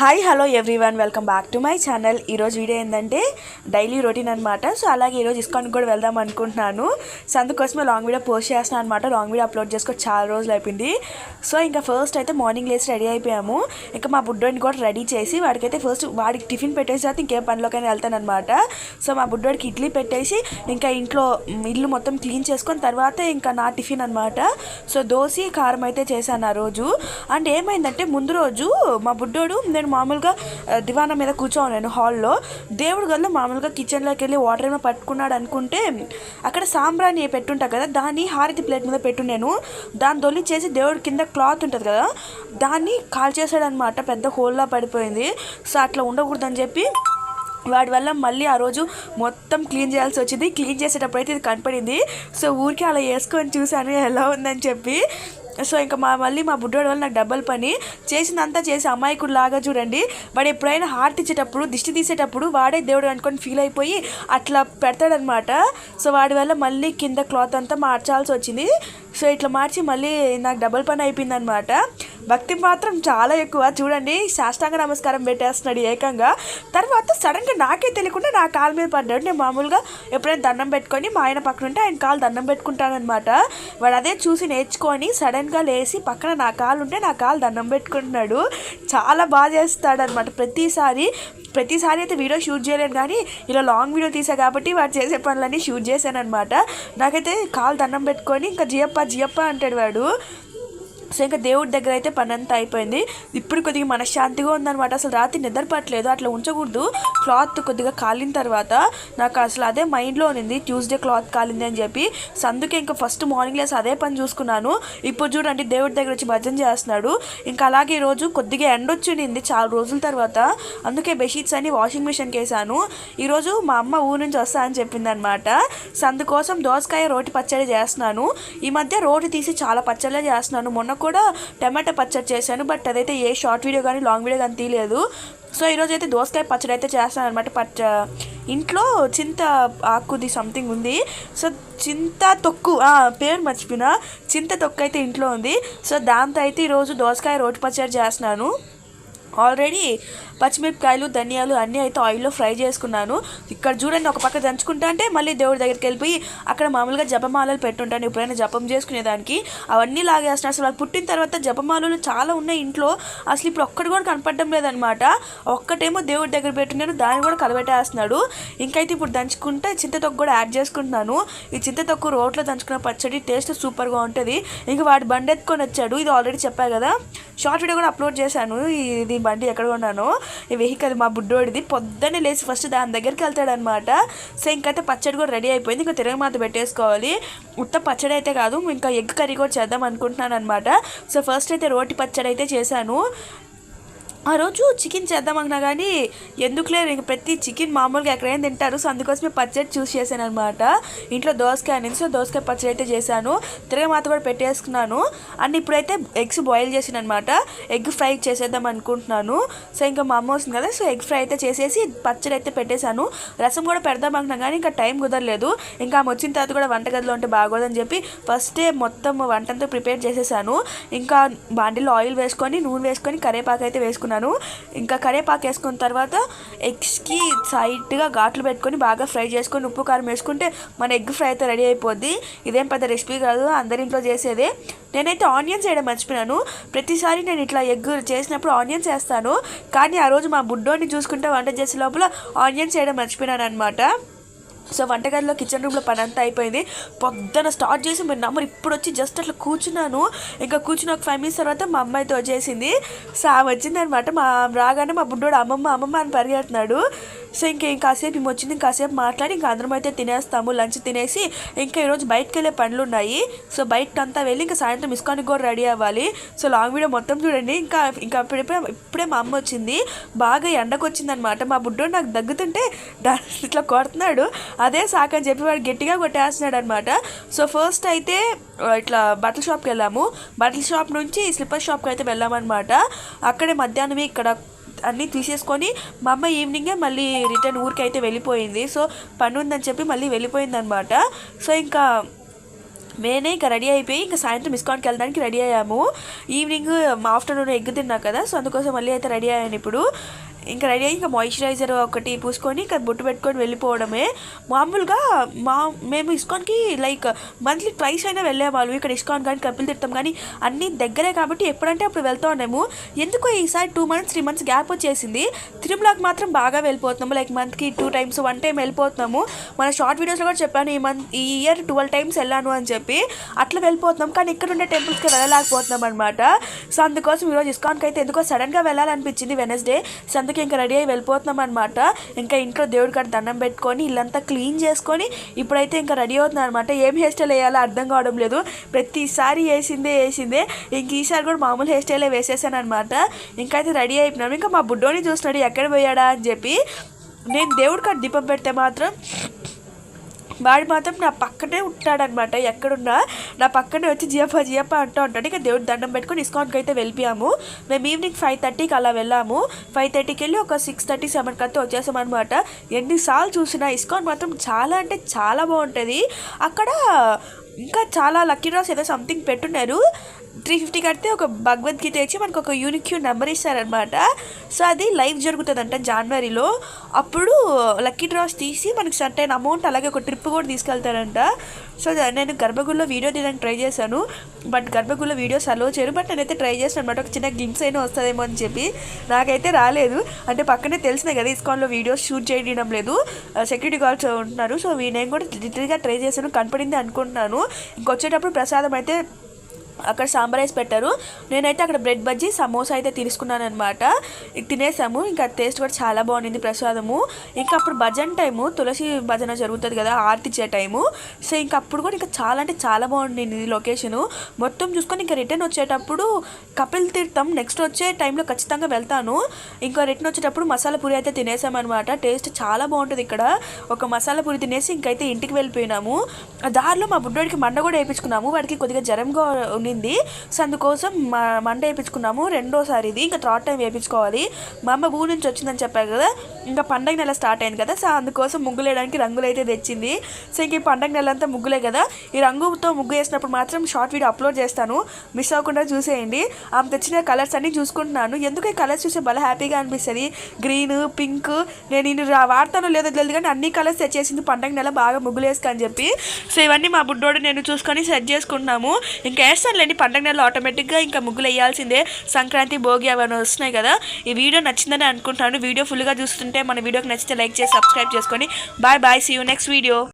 Hi hello everyone. Welcome back to my channel. ఈరోజు video ఏంటంటే daily routine అనమాట so అలాగే ఈరోజు ఇస్కాన్కి కూడా వెళ్దాం అనుకుంటున్నాను. సో అందుకోసమే లాంగ్ వీడియో పోస్ట్ చేస్తాను అనమాట లాంగ్ వీడియో అప్లోడ్ చేసుకో చాలా రోజులు అయిపోయింది. సో ఇంకా ఫస్ట్ అయితే మార్నింగ్ లేసి రెడీ అయిపోయాము. ఇంకా మా బుడ్డోడిని కూడా రెడీ చేసి వాడికైతే ఫస్ట్ వాడికి టిఫిన్ పెట్టేసి తర్వాత ఇంకే పనిలోకైనా వెళ్తాను అనమాట సో మా బుడ్డోడికి ఇడ్లీ పెట్టేసి ఇంకా ఇంట్లో ఇల్లు మొత్తం క్లీన్ చేసుకొని తర్వాత ఇంకా నా టిఫిన్ అనమాట సో దోశ కారం అయితే చేశాను ఆ రోజు. అండ్ ఏమైందంటే ముందు రోజు మా బుడ్డోడు నేను మామూలుగా దివానా మీద నేను హాల్లో. దేవుడు గదిలో మామూలుగా కిచెన్లోకి వెళ్ళి వాటర్ ఏమో పట్టుకున్నాడు అనుకుంటే అక్కడ సాంబ్రాణి పెట్టుంటా కదా దాన్ని హారతి ప్లేట్ మీద పెట్టున్నాను దాన్ని దొల్లి చేసి దేవుడి కింద క్లాత్ ఉంటుంది కదా దాన్ని కాల్ చేశాడనమాట పెద్ద హోల్లా పడిపోయింది. సో అట్లా ఉండకూడదని చెప్పి వాడి వల్ల మళ్ళీ ఆ రోజు మొత్తం క్లీన్ చేయాల్సి వచ్చింది. క్లీన్ చేసేటప్పుడు అయితే ఇది కనపడింది. సో ఊరికి అలా వేసుకొని చూశాను ఎలా ఉందని చెప్పి. సో ఇంకా మా మళ్ళీ మా బుడ్డోడి వల్ల నాకు డబ్బల్ పని. చేసిందంతా చేసి అమాయకుడు లాగా చూడండి. వాడు ఎప్పుడైనా హార్ట్ ఇచ్చేటప్పుడు దిష్టి తీసేటప్పుడు వాడే దేవుడు అనుకొని ఫీల్ అయిపోయి అట్లా పెడతాడనమాట సో వాడి వల్ల మళ్ళీ కింద క్లాత్ అంతా మార్చాల్సి వచ్చింది. సో ఇట్లా మార్చి మళ్ళీ నాకు డబల్ పని అయిపోయిందనమాట భక్తి మాత్రం చాలా ఎక్కువ. చూడండి సాష్టాంగ నమస్కారం పెట్టేస్తున్నాడు ఏకంగా. తర్వాత సడన్గా నాకే తెలియకుండా నా కాలు మీద పడ్డాడు. నేను మామూలుగా ఎప్పుడైనా దండం పెట్టుకొని మా ఆయన పక్కన ఉంటే ఆయన కాలు దండం పెట్టుకుంటానమాట వాడు అదే చూసి నేర్చుకొని సడన్గా లేచి పక్కన నా కాలు ఉంటే నా కాలు దండం పెట్టుకుంటున్నాడు. చాలా బాగా చేస్తాడనమాట ప్రతిసారి. ప్రతిసారి అయితే వీడియో షూట్ చేయలేను కానీ ఇలా లాంగ్ వీడియో తీసా కాబట్టి వాడు చేసే పనులన్నీ షూట్ చేశాను అనమాట నాకైతే కాలు దండం పెట్టుకొని ఇంకా జియప్ప జియప్ప అంటాడు వాడు. సో ఇంకా దేవుడి దగ్గర అయితే పని అంతా అయిపోయింది. ఇప్పుడు కొద్దిగా మనశ్శాంతిగా ఉందన్నమాట. అసలు రాత్రి నిద్రపట్టలేదు అట్లా ఉంచకూడదు. క్లాత్ కొద్దిగా కాలిన తర్వాత నాకు అసలు అదే మైండ్లో ఉంది ట్యూస్డే క్లాత్ కాలింది అని చెప్పి. సో అందుకే ఇంకా ఫస్ట్ మార్నింగ్ లేసి అదే పని చూసుకున్నాను. ఇప్పుడు చూడండి దేవుడి దగ్గర వచ్చి భజన చేస్తున్నాడు. ఇంకా అలాగే ఈరోజు కొద్దిగా ఎండ వచ్చింది చాలా రోజుల తర్వాత. అందుకే బెడ్షీట్స్ అన్ని వాషింగ్ మిషన్కి వేసాను. ఈరోజు మా అమ్మ ఊరు నుంచి వస్తా అని చెప్పింది అనమాట సో అందుకోసం దోసకాయ రోటి పచ్చడి చేస్తున్నాను. ఈ మధ్య రోటి తీసి చాలా పచ్చళ్ళే చేస్తున్నాను. మొన్న కూడా టమాటా పచ్చడి చేశాను బట్ అదైతే ఏ షార్ట్ వీడియో కానీ లాంగ్ వీడియో కానీ తీయలేదు. సో ఈరోజు అయితే దోసకాయ పచ్చడి అయితే చేస్తాను అనమాట పచ్చ ఇంట్లో చింత ఆకుది సంథింగ్ ఉంది. సో చింత తొక్కు పేరు మర్చిపోయినా చింత తొక్కు అయితే ఇంట్లో ఉంది. సో దాంతో అయితే ఈరోజు దోసకాయ రోటి పచ్చడి చేస్తున్నాను. ఆల్రెడీ పచ్చిమిరపకాయలు ధనియాలు అన్నీ అయితే ఆయిల్లో ఫ్రై చేసుకున్నాను. ఇక్కడ చూడండి ఒక పక్క దంచుకుంటా అంటే మళ్ళీ దేవుడి దగ్గరికి వెళ్ళిపోయి అక్కడ మామూలుగా జపమాలలు పెట్టుంటాను. ఎప్పుడైనా జపం చేసుకునేదానికి అవన్నీ లాగేస్తాను అసలు వాళ్ళు పుట్టిన తర్వాత జపమాలలు చాలా ఉన్నాయి ఇంట్లో. అసలు ఇప్పుడు ఒక్కటి కూడా కనపడడం లేదనమాట. ఒక్కటేమో దేవుడి దగ్గర పెట్టున్నాను దాన్ని కూడా కలబెట్టేస్తున్నాడు. ఇంకైతే ఇప్పుడు దంచుకుంటే చింతతొక్కు కూడా యాడ్ చేసుకుంటున్నాను. ఈ చింతతొక్కు రోట్లో దంచుకున్న పచ్చడి టేస్ట్ సూపర్గా ఉంటుంది. ఇంకా వాడు బండి ఎత్తుకొని వచ్చాడు. ఇది ఆల్రెడీ చెప్పా కదా. షార్ట్ వీడియో కూడా అప్లోడ్ చేశాను. ఇది బండి ఎక్కడ కొన్నానో ఈ వెహికల్ మా బుడ్డోడిది. పొద్దున్నే లేచి ఫస్ట్ దాని దగ్గరికి వెళ్తాడనమాట సో ఇంకైతే పచ్చడి కూడా రెడీ అయిపోయింది. ఇంకా తిరగమాత పెట్టేసుకోవాలి. ఉత్త పచ్చడి అయితే కాదు ఇంకా ఎగ్ కర్రీ కూడా చేద్దాం అనుకుంటున్నాను అనమాట సో ఫస్ట్ అయితే రోటి పచ్చడి అయితే చేశాను. ఆ రోజు చికెన్ చేద్దాం అనుకున్నా కానీ ఎందుకులే నేను ప్రతి చికెన్ మామూలుగా ఎక్కడైనా తింటారు. సో అందుకోసమే పచ్చడి చూస్ చేశాను అనమాట ఇంట్లో దోసకాయ అనేది. సో దోసకాయ పచ్చడి అయితే చేశాను. తిరగమాత కూడా పెట్టేసుకున్నాను. అండ్ ఇప్పుడైతే ఎగ్స్ బాయిల్ చేసాను అనమాట ఎగ్ ఫ్రై చేసేద్దాం అనుకుంటున్నాను. సో ఇంకా మా అమ్మ వస్తుంది కదా సో ఎగ్ ఫ్రై అయితే చేసేసి పచ్చడి అయితే పెట్టేశాను. రసం కూడా పెడదాం అనుకున్నా కానీ ఇంకా టైం కుదరలేదు. ఇంకా ఆమె వచ్చిన తర్వాత కూడా వంటగదిలో ఉంటే బాగోదని చెప్పి ఫస్టే మొత్తం వంటంతా ప్రిపేర్ చేసేసాను. ఇంకా బాండీలో ఆయిల్ వేసుకొని నూనె వేసుకొని కరేపాకు అయితే వేసుకున్నాను. ఇంకా కరేపాకు వేసుకున్న తర్వాత ఎగ్స్కి సైట్గా ఘాట్లు పెట్టుకొని బాగా ఫ్రై చేసుకొని ఉప్పు కారం వేసుకుంటే మన ఎగ్ ఫ్రై అయితే రెడీ అయిపోద్ది. ఇదేం పెద్ద రెసిపీ కాదు అందరి ఇంట్లో చేసేదే. నేనైతే ఆనియన్స్ వేయడం మర్చిపోయాను. ప్రతిసారి నేను ఇట్లా ఎగ్ చేసినప్పుడు ఆనియన్స్ వేస్తాను. కానీ ఆ రోజు మా బుడ్డోని చూసుకుంటే వంట చేసే లోపల ఆనియన్స్ వేయడం మర్చిపోయినాను అనమాట సో వంటగదిలో కిచెన్ రూమ్లో పని అంతా అయిపోయింది. పొద్దున స్టార్ట్ చేసి మీరు నమ్మరు ఇప్పుడు వచ్చి జస్ట్ అట్లా కూర్చున్నాను. ఇంకా కూర్చుని ఒక ఫైవ్ మినిట్స్ తర్వాత మా అమ్మాయితో వచ్చేసింది సో ఆమె వచ్చిందనమాట మా రాగానే మా బుడ్డోడు అమ్మమ్మ అమ్మమ్మ అని పరిగెడుతున్నాడు సో ఇంకా ఇంకాసేపు ఈమె వచ్చింది ఇంకాసేపు మాట్లాడి ఇంకా అందరం అయితే తినేస్తాము లంచ్ తినేసి ఇంకా ఈరోజు బయటకు వెళ్ళే పనులు ఉన్నాయి సో బయట అంతా వెళ్ళి ఇంకా సాయంత్రం ఇస్కాన్కి కూడా రెడీ అవ్వాలి. సో లాంగ్ వీడియో మొత్తం చూడండి. ఇంకా ఇంకా ఇప్పుడే ఇప్పుడే మా అమ్మ వచ్చింది. బాగా ఎండకు వచ్చిందనమాట మా బుడ్డోడు నాకు దగ్గుతుంటే ఇట్లా కొడుతున్నాడు. అదే సాకని చెప్పి వాడు గట్టిగా కొట్టేస్తున్నాడు అనమాట సో ఫస్ట్ అయితే ఇట్లా బట్టల షాప్కి వెళ్ళాము. బట్టల షాప్ నుంచి స్లిప్పర్ షాప్కి అయితే వెళ్ళామన్నమాట. అక్కడే మధ్యాహ్నమే ఇక్కడ అన్నీ తీసేసుకొని మా అమ్మ ఈవినింగే మళ్ళీ రిటర్న్ ఊరికి అయితే వెళ్ళిపోయింది. సో పని ఉందని చెప్పి మళ్ళీ వెళ్ళిపోయింది అనమాట సో ఇంకా మేనే ఇంకా రెడీ అయిపోయి ఇంకా సాయంత్రం ఇస్కాన్కి వెళ్ళడానికి రెడీ అయ్యాము. ఈవినింగ్ మా ఆఫ్టర్నూన్ ఎగ్ తిన్నా కదా సో అందుకోసం మళ్ళీ అయితే రెడీ అయ్యాను ఇప్పుడు. ఇంకా రెడీ అయ్యి ఇంకా మాయిశ్చరైజర్ ఒకటి పూసుకొని ఇంకా బొట్టు పెట్టుకొని వెళ్ళిపోవడమే. మామూలుగా మా మేము ఇస్కాన్కి లైక్ మంత్లీ ట్వైస్ అయినా వెళ్ళేవాళ్ళు. ఇక్కడ ఇస్కాన్ కానీ కపిల్ తిడతాం కానీ అన్నీ దగ్గరే కాబట్టి ఎప్పుడంటే అప్పుడు వెళ్తూ ఉన్నాము. ఎందుకో ఈసారి two months three months gap వచ్చేసింది. తిరుమలకి మాత్రం బాగా వెళ్ళిపోతున్నాము. లైక్ మంత్కి టూ టైమ్స్ వన్ టైం వెళ్ళిపోతున్నాము. మన షార్ట్ వీడియోస్లో కూడా చెప్పాను ఈ మంత్ ఈ ఇయర్ ట్వెల్వ్ టైమ్స్ వెళ్ళాను అని చెప్పి. అట్లా వెళ్ళిపోతున్నాం. కానీ ఇక్కడ ఉండే టెంపుల్స్కి వెళ్ళలేకపోతున్నాం అనమాట సో అందుకోసం ఈరోజు ఇస్కాన్కి అయితే ఎందుకో సడన్గా వెళ్ళాలనిపించింది వెనస్డే సో అందుకే ఇంకా రెడీ అయ్యి వెళ్ళిపోతున్నాం అనమాట ఇంకా ఇంట్లో దేవుడి కాడ దండం పెట్టుకొని ఇల్లంతా క్లీన్ చేసుకొని ఇప్పుడైతే ఇంకా రెడీ అవుతున్నాం అనమాట ఏం హెయిర్ స్టైల్ వేయాలో అర్థం కావడం లేదు. ప్రతిసారి వేసిందే వేసిందే. ఇంక ఈసారి కూడా మామూలు హెయిర్ స్టైలే వేసేసాను అనమాట ఇంకైతే రెడీ అయిపోయినాం. ఇంకా మా బుడ్డోని చూస్తున్నాడు ఎక్కడ పోయాడా? అని చెప్పి. నేను దేవుడి కాడ దీపం పెడితే మాత్రం వాడు మాత్రం నా పక్కనే ఉంటాడనమాట ఎక్కడున్నా నా పక్కనే వచ్చి జియప్ప జియప్ప అంటూ ఉంటాడు. ఇక దేవుడు దండం పెట్టుకొని ఇస్కాన్కి అయితే వెళ్ళిపోయాము. మేము ఈవినింగ్ ఫైవ్ థర్టీకి అలా వెళ్ళాము. ఫైవ్ థర్టీకి వెళ్ళి ఒక సిక్స్ థర్టీ సెవెన్కి అయితే వచ్చేసాం అనమాట ఎన్నిసార్లు చూసినా ఇస్కాన్ మాత్రం చాలా అంటే చాలా బాగుంటుంది. అక్కడ ఇంకా చాలా లక్కీ డ్రాస్ ఏదో సంథింగ్ పెట్టున్నారు. త్రీ ఫిఫ్టీ కడితే ఒక భగవద్గీత ఇచ్చి మనకు ఒక యూనిక్యూ నెంబర్ ఇస్తారనమాట సో అది లైవ్ జరుగుతుందంట జనవరిలో అప్పుడు లక్కీ డ్రాస్ తీసి మనకి సర్టైన్ అమౌంట్ అలాగే ఒక ట్రిప్ కూడా తీసుకెళ్తారంట. సో నేను గర్భగుడిలో వీడియో తీయడానికి ట్రై చేశాను. బట్ గర్భగుడిలో వీడియోస్ అలో చేయరు. బట్ నేనైతే ట్రై చేశాను అనమాట ఒక చిన్న గ్లిమ్స్ అయినా వస్తుందేమో అని చెప్పి. నాకైతే రాలేదు. అంటే పక్కనే తెలిసినాయి కదా ఇస్కాన్లో వీడియోస్ షూట్ చేయడం లేదు. సెక్యూరిటీ గార్డ్స్ ఉంటున్నారు. సో నేను కూడా లిటరీగా ట్రై చేశాను. కనపడింది అనుకుంటున్నాను. ఇంకొచ్చేటప్పుడు ప్రసాదం అయితే అక్కడ సాంబార్ రైస్ పెట్టారు. నేనైతే అక్కడ బ్రెడ్ బజ్జీ సమోసా అయితే తీసుకున్నాను అనమాట తినేసాము. ఇంకా టేస్ట్ కూడా చాలా బాగుంది ప్రసాదము. ఇంకా అప్పుడు భజన టైము తులసి భజన జరుగుతుంది కదా ఆర్తి ఇచ్చే టైము. సో ఇంకా అప్పుడు కూడా ఇంకా చాలా అంటే చాలా బాగుండింది లొకేషను. మొత్తం చూసుకొని ఇంకా రిటర్న్ వచ్చేటప్పుడు కపిల్ తీర్థం నెక్స్ట్ వచ్చే టైంలో ఖచ్చితంగా వెళ్తాను. ఇంకా రిటర్న్ వచ్చేటప్పుడు మసాలా పూరి అయితే తినేసామన్నమాట. టేస్ట్ చాలా బాగుంటుంది ఇక్కడ. ఒక మసాలా పూరి తినేసి ఇంకైతే ఇంటికి వెళ్ళిపోయినాము. దారిలో మా బుడ్డోడికి మండ కూడా వేయించుకున్నాము. వాడికి కొద్దిగా జ్వరంగా ఉండింది. సో అందుకోసం మా మండ వేయించుకున్నాము రెండోసారి ఇది. ఇంకా థర్డ్ టైం వేయించుకోవాలి మా అమ్మ ఊరి నుంచి వచ్చిందని చెప్పారు కదా. ఇంకా పండగ నెల స్టార్ట్ అయింది కదా. సో అందుకోసం ముగ్గులు వేయడానికి రంగులు అయితే తెచ్చింది. సో ఇంక ఈ పండగ నెల అంతా ముగ్గులే కదా. ఈ రంగుతో ముగ్గు వేసినప్పుడు మాత్రం షార్ట్ వీడియో అప్లోడ్ చేస్తాను. మిస్ అవ్వకుండా చూసేయండి. ఆమె తెచ్చిన కలర్స్ అన్ని చూసుకుంటున్నాను. ఎందుకు ఈ కలర్స్ చూస్తే భలే హ్యాపీగా అనిపిస్తుంది. గ్రీన్ పింక్ నేను నేను వాడతాను వాడతానో లేదో తెలియదు కానీ అన్ని కలర్స్ తెచ్చేసింది పండగ నెల బాగా ముగ్గులు వేసుకు అని చెప్పి. సో ఇవన్నీ మా బుడ్డోడు నేను చూసుకొని సెట్ చేసుకుంటున్నాము. ఇంకా లేని పండగ నెలలో ఆటోమేటిక్గా ఇంకా ముగ్గులు వేయాల్సిందే సంక్రాంతి భోగి అవన్నీ వస్తున్నాయి కదా ఈ వీడియో నచ్చిందని అనుకుంటున్నాను. వీడియో ఫుల్గా చూస్తుంటే మన వీడియోకి నచ్చితే లైక్ చేసి సబ్స్క్రైబ్ చేసుకొని. Bye bye see you next video